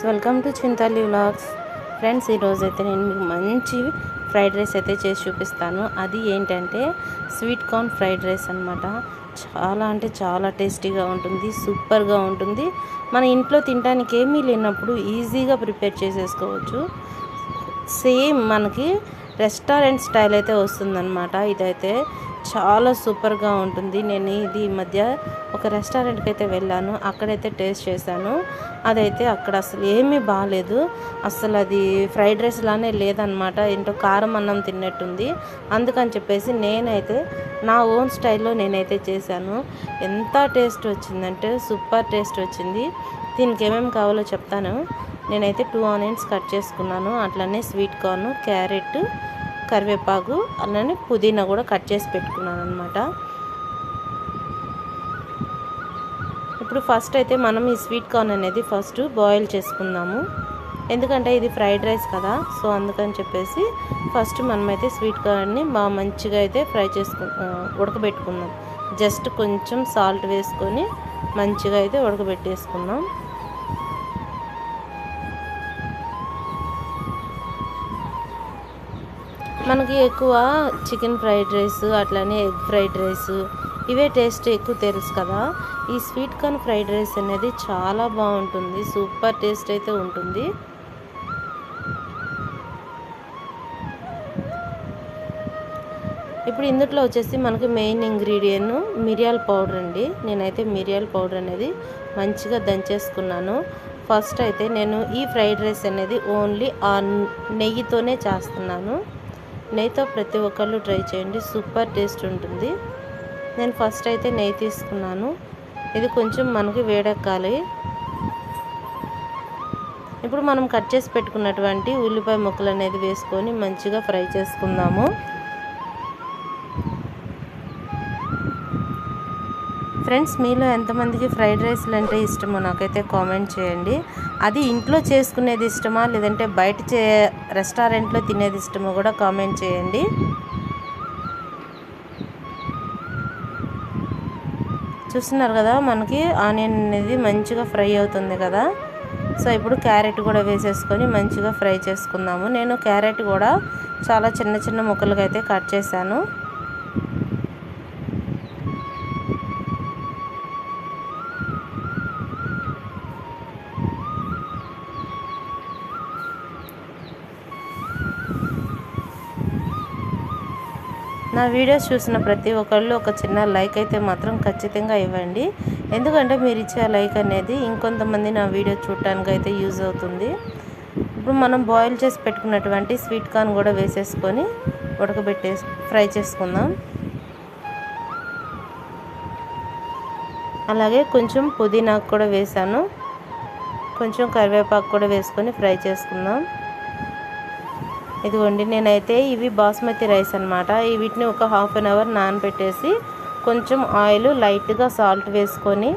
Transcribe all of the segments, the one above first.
Friends welcome to Chintali vlogs friends ఈరోజు అయితే నేను మీకు మంచి ఫ్రైడ్ రైస్ అయితే చేసి చూపిస్తాను. అది ఏంటంటే స్వీట్ కార్న్ ఫ్రైడ్ రైస్ అనమాట చాలా అంటే చాలా టేస్టీగా ఉంటుంది సూపర్గా ఉంటుంది. మన ఇంట్లో తినడానికి ఏమీ లేనప్పుడు ఈజీగా ప్రిపేర్ చేసేసుకోవచ్చు. సేమ్ మనకి రెస్టారెంట్ స్టైల్ అయితే వస్తుందన్నమాట. ఇదైతే చాలా సూపర్గా ఉంటుంది. నేను ఇది ఈ మధ్య ఒక రెస్టారెంట్కి అయితే వెళ్ళాను. అక్కడైతే టేస్ట్ చేశాను. అదైతే అక్కడ అసలు ఏమీ బాగాలేదు అసలు అది ఫ్రైడ్ రైస్ లానే లేదనమాట ఏంటో కారం అన్నం తిన్నట్టుంది. అందుకని చెప్పేసి నేనైతే నా ఓన్ స్టైల్లో నేనైతే చేశాను. ఎంత టేస్ట్ వచ్చిందంటే సూపర్ టేస్ట్ వచ్చింది. దీనికి ఏమేమి కావాలో చెప్తాను. నేనైతే టూ ఆనియన్స్ కట్ చేసుకున్నాను. అట్లనే స్వీట్ కార్న్ క్యారెట్ కరివేపాకు అలానే పుదీనా కూడా కట్ చేసి పెట్టుకున్నాను అనమాట ఇప్పుడు ఫస్ట్ అయితే మనం ఈ స్వీట్ కార్న్ అనేది ఫస్ట్ బాయిల్ చేసుకుందాము. ఎందుకంటే ఇది ఫ్రైడ్ రైస్ కదా సో అందుకని చెప్పేసి ఫస్ట్ మనమైతే స్వీట్ కార్న్ని బాగా మంచిగా అయితే ఫ్రై చేసుకు ఉడకబెట్టుకుందాం. జస్ట్ కొంచెం సాల్ట్ వేసుకొని మంచిగా అయితే ఉడకబెట్టేసుకుందాం. మనకి ఎక్కువ చికెన్ ఫ్రైడ్ రైస్ అట్లానే ఎగ్ ఫ్రైడ్ రైస్ ఇవే టేస్ట్ ఎక్కువ తెలుసు కదా. ఈ స్వీట్ కార్న్ ఫ్రైడ్ రైస్ అనేది చాలా బాగుంటుంది. సూపర్ టేస్ట్ అయితే ఉంటుంది. ఇప్పుడు ఇందులో వచ్చేసి మనకి మెయిన్ ఇంగ్రీడియంట్ మిరియాల పౌడర్ అండి. నేనైతే మిరియాల పౌడర్ అనేది మంచిగా దంచేసుకున్నాను. ఫస్ట్ అయితే నేను ఈ ఫ్రైడ్ రైస్ అనేది ఓన్లీ ఆ నెయ్యితోనే చేస్తున్నాను. నెయ్యితో ప్రతి ఒక్కళ్ళు ట్రై చేయండి. సూపర్ టేస్ట్ ఉంటుంది. నేను ఫస్ట్ అయితే నెయ్యి తీసుకున్నాను. ఇది కొంచెం మనకి వేడెక్కాలి. ఇప్పుడు మనం కట్ చేసి పెట్టుకున్నటువంటి ఉల్లిపాయ ముక్కలు అనేది వేసుకొని మంచిగా ఫ్రై చేసుకుందాము. ఫ్రెండ్స్ మీలో ఎంతమందికి ఫ్రైడ్ రైస్లు అంటే ఇష్టమో నాకైతే కామెంట్ చేయండి. అది ఇంట్లో చేసుకునేది ఇష్టమా లేదంటే బయట చే రెస్టారెంట్లో తినేది ఇష్టమో కూడా కామెంట్ చేయండి. చూస్తున్నారు కదా మనకి ఆనియన్ అనేది మంచిగా ఫ్రై అవుతుంది కదా. సో ఇప్పుడు క్యారెట్ కూడా వేసేసుకొని మంచిగా ఫ్రై చేసుకుందాము. నేను క్యారెట్ కూడా చాలా చిన్న చిన్న ముక్కలుగా అయితే కట్ చేశాను. నా వీడియోస్ చూసిన ప్రతి ఒక్కళ్ళు ఒక చిన్న లైక్ అయితే మాత్రం ఖచ్చితంగా ఇవ్వండి. ఎందుకంటే మీరు ఇచ్చే లైక్ అనేది ఇంకొంతమంది నా వీడియో చూడటానికి అయితే యూజ్ అవుతుంది. ఇప్పుడు మనం బాయిల్ చేసి పెట్టుకున్నటువంటి స్వీట్ కార్న్ కూడా వేసేసుకొని ఉడకబెట్టే ఫ్రై చేసుకుందాం. అలాగే కొంచెం పుదీనాకు కూడా వేసాను. కొంచెం కరివేపాకు కూడా వేసుకొని ఫ్రై చేసుకుందాం. ఇదిగోండి నేనైతే ఇవి బాస్మతి రైస్ అనమాట వీటిని ఒక హాఫ్ అన్ అవర్ నానబెట్టేసి కొంచెం ఆయిల్ లైట్గా సాల్ట్ వేసుకొని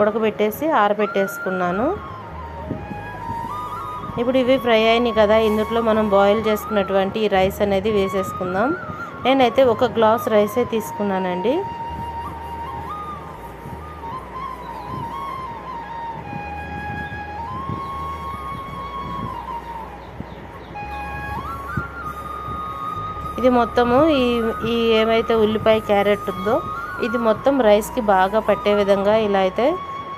ఉడకబెట్టేసి ఆరబెట్టేసుకున్నాను. ఇప్పుడు ఇవి ఫ్రై అయినాయి కదా ఇందులో మనం బాయిల్ చేసుకున్నటువంటి ఈ రైస్ అనేది వేసేసుకుందాం. నేనైతే ఒక గ్లాస్ రైసే తీసుకున్నానండి. ఇది మొత్తము ఈ ఈ ఏమైతే ఉల్లిపాయ క్యారెట్ ఉందో ఇది మొత్తం రైస్కి బాగా పట్టే విధంగా ఇలా అయితే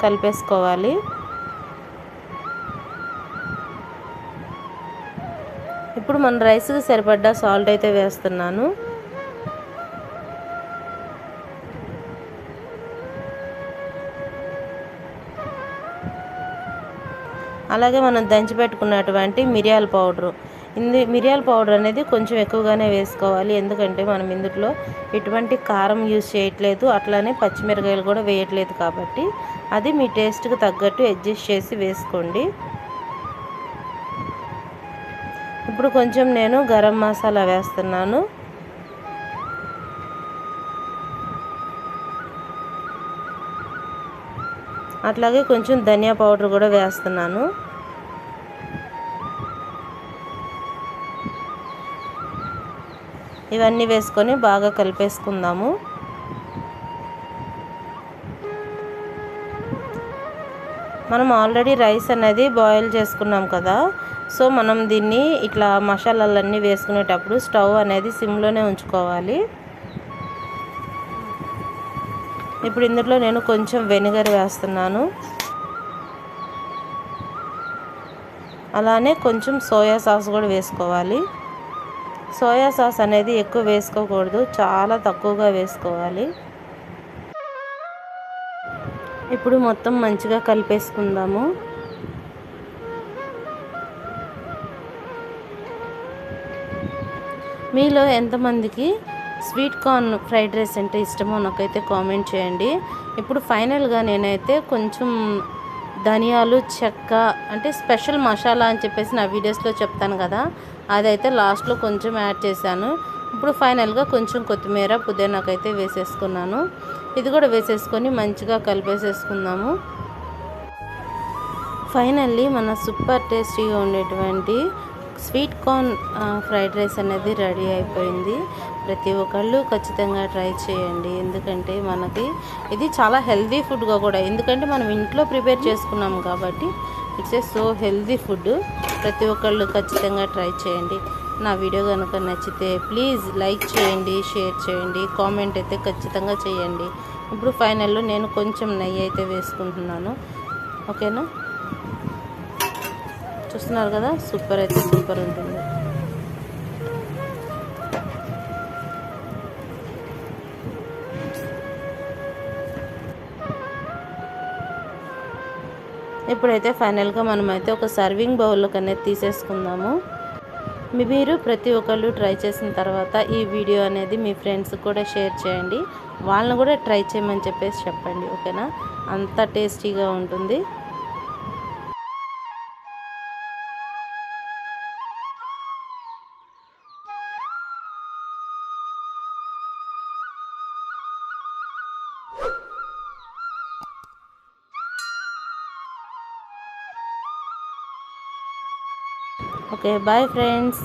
కలిపేసుకోవాలి. ఇప్పుడు మన రైస్కి సరిపడ్డ సాల్ట్ అయితే వేస్తున్నాను. అలాగే మనం దంచి పెట్టుకున్నటువంటి మిరియాల పౌడరు. ఇంది మిరియాల పౌడర్ అనేది కొంచెం ఎక్కువగానే వేసుకోవాలి. ఎందుకంటే మనం ఇందులో ఎటువంటి కారం యూజ్ చేయట్లేదు. అట్లానే పచ్చిమిరకాయలు కూడా వేయట్లేదు కాబట్టి అది మీ టేస్ట్కి తగ్గట్టు అడ్జస్ట్ చేసి వేసుకోండి. ఇప్పుడు కొంచెం నేను గరం మసాలా వేస్తున్నాను. అట్లాగే కొంచెం ధనియా పౌడర్ కూడా వేస్తున్నాను. ఇవన్నీ వేసుకొని బాగా కలిపేసుకుందాము. మనం ఆల్రెడీ రైస్ అనేది బాయిల్ చేసుకున్నాం కదా. సో మనం దీన్ని ఇట్లా మసాలాలన్నీ వేసుకునేటప్పుడు స్టవ్ అనేది సిమ్లోనే ఉంచుకోవాలి. ఇప్పుడు ఇందులో నేను కొంచెం వెనిగర్ వేస్తున్నాను. అలానే కొంచెం సోయా సాస్ కూడా వేసుకోవాలి. సోయా సాస్ అనేది ఎక్కువ వేసుకోకూడదు చాలా తక్కువగా వేసుకోవాలి. ఇప్పుడు మొత్తం మంచిగా కలిపేసుకుందాము. మీలో ఎంతమందికి స్వీట్ కార్న్ ఫ్రైడ్ రైస్ అంటే ఇష్టమో నాకైతే కామెంట్ చేయండి. ఇప్పుడు ఫైనల్గా నేనైతే కొంచెం ధనియాలు చెక్క అంటే స్పెషల్ మసాలా అని చెప్పేసి నా వీడియోస్లో చెప్తాను కదా. అదైతే లాస్ట్లో కొంచెం యాడ్ చేశాను. ఇప్పుడు ఫైనల్గా కొంచెం కొత్తిమీర పుదీనాకైతే వేసేసుకున్నాను. ఇది కూడా వేసేసుకొని మంచిగా కలిపేసేసుకుందాము. ఫైనల్లీ మన సూపర్ టేస్టీగా ఉండేటువంటి స్వీట్ కార్న్ ఫ్రైడ్ రైస్ అనేది రెడీ అయిపోయింది. ప్రతి ఒక్కళ్ళు ఖచ్చితంగా ట్రై చేయండి. ఎందుకంటే మనకి ఇది చాలా హెల్దీ ఫుడ్గా కూడా ఎందుకంటే మనం ఇంట్లో ప్రిపేర్ చేసుకున్నాం కాబట్టి it's a so healthy food. ప్రతి ఒక్కళ్ళు ఖచ్చితంగా ట్రై చేయండి. నా వీడియో కనుక నచ్చితే ప్లీజ్ లైక్ చేయండి షేర్ చేయండి కామెంట్ అయితే ఖచ్చితంగా చేయండి. ఇప్పుడు ఫైనల్లో నేను కొంచెం నెయ్యి అయితే వేసుకుంటున్నాను. ఓకేనా? చూస్తున్నారు కదా? సూపర్ అయితే సూపర్ ఉంటుంది. ఇప్పుడైతే ఫైనల్గా మనమైతే ఒక సర్వింగ్ బౌల్లోకి అనేది తీసేసుకుందాము. మీరు ప్రతి ఒక్కళ్ళు ట్రై చేసిన తర్వాత ఈ వీడియో అనేది మీ ఫ్రెండ్స్ కూడా షేర్ చేయండి. వాళ్ళని కూడా ట్రై చేయమని చెప్పేసి చెప్పండి ఓకేనా? అంత టేస్టీగా ఉంటుంది. Okay bye friends